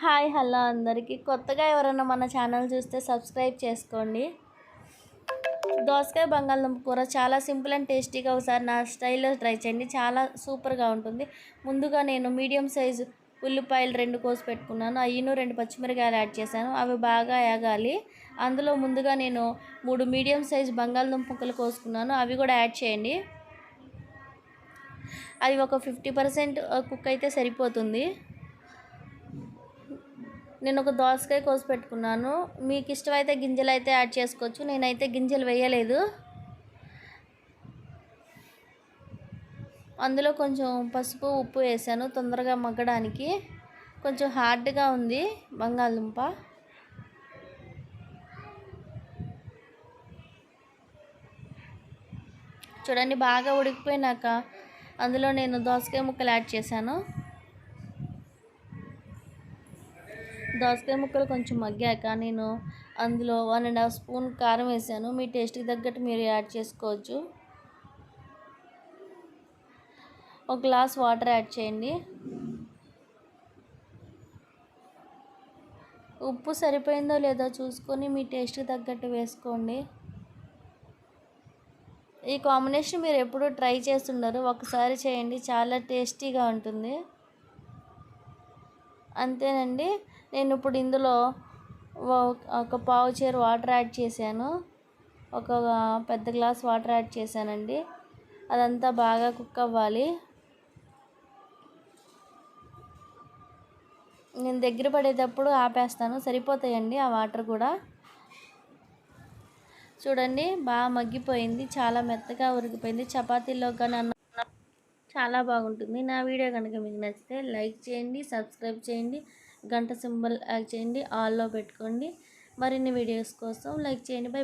Hi hello అందరికీ. కొత్తగా ఎవరైనా మన ఛానల్ చూస్తే సబ్స్క్రైబ్ చేసుకోండి. దోసకాయ బంగాళదుంప కూర చాలా సింపుల్ అండ్ టేస్టీగా ఒకసారి నా స్టైల్లో ట్రై చేయండి. చాలా సూపర్గా ఉంటుంది. ముందుగా నేను మీడియం సైజు ఉల్లిపాయలు రెండు కోసి పెట్టుకున్నాను. అయ్యను రెండు పచ్చిమిరకాయలు యాడ్ చేశాను. అవి బాగా ఏగాలి అందులో ముందుగా నేను మూడు మీడియం సైజు బంగాళదుంప ముక్కలు కోసుకున్నాను. అవి కూడా యాడ్ చేయండి. అవి ఒక ఫిఫ్టీ పర్సెంట్ కుక్ అయితే సరిపోతుంది. నేను ఒక దోసకాయ కోసి పెట్టుకున్నాను. మీకు ఇష్టమైతే గింజలు అయితే యాడ్ చేసుకోవచ్చు. నేనైతే గింజలు వేయలేదు. అందులో కొంచెం పసుపు ఉప్పు వేసాను తొందరగా మగ్గడానికి. కొంచెం హార్డ్గా ఉంది బంగాళదుంప. చూడండి బాగా ఉడికిపోయినాక అందులో నేను దోసకాయ ముక్కలు యాడ్ చేశాను. దోసకాయ ముక్కలు కొంచెం మగ్గాక నేను అందులో వన్ అండ్ హాఫ్ స్పూన్ కారం వేసాను. మీ టేస్ట్కి తగ్గట్టు మీరు యాడ్ చేసుకోవచ్చు. ఒక గ్లాస్ వాటర్ యాడ్ చేయండి. ఉప్పు సరిపోయిందో లేదో చూసుకొని మీ టేస్ట్కి తగ్గట్టు వేసుకోండి. ఈ కాంబినేషన్ మీరు ఎప్పుడూ ట్రై చేస్తుండరు. ఒకసారి చేయండి చాలా టేస్టీగా ఉంటుంది. అంతేనండి. నేను ఇప్పుడు ఇందులో ఒక పావు చీర వాటర్ యాడ్ చేశాను. ఒక పెద్ద గ్లాస్ వాటర్ యాడ్ చేశానండి. అదంతా బాగా కుక్ అవ్వాలి. నేను దగ్గర పడేటప్పుడు ఆపేస్తాను. సరిపోతాయండి ఆ వాటర్ కూడా. చూడండి బాగా మగ్గిపోయింది. చాలా మెత్తగా ఉరికిపోయింది చపాతీలో కానీ అన్న చాలా బాగుంటుంది. నా వీడియో కనుక మీకు నచ్చితే లైక్ చేయండి సబ్స్క్రైబ్ చేయండి. గంట సింబల్ యాడ్ చేయండి ఆల్లో పెట్టుకోండి. మరిన్ని వీడియోస్ కోసం లైక్ చేయండి. బై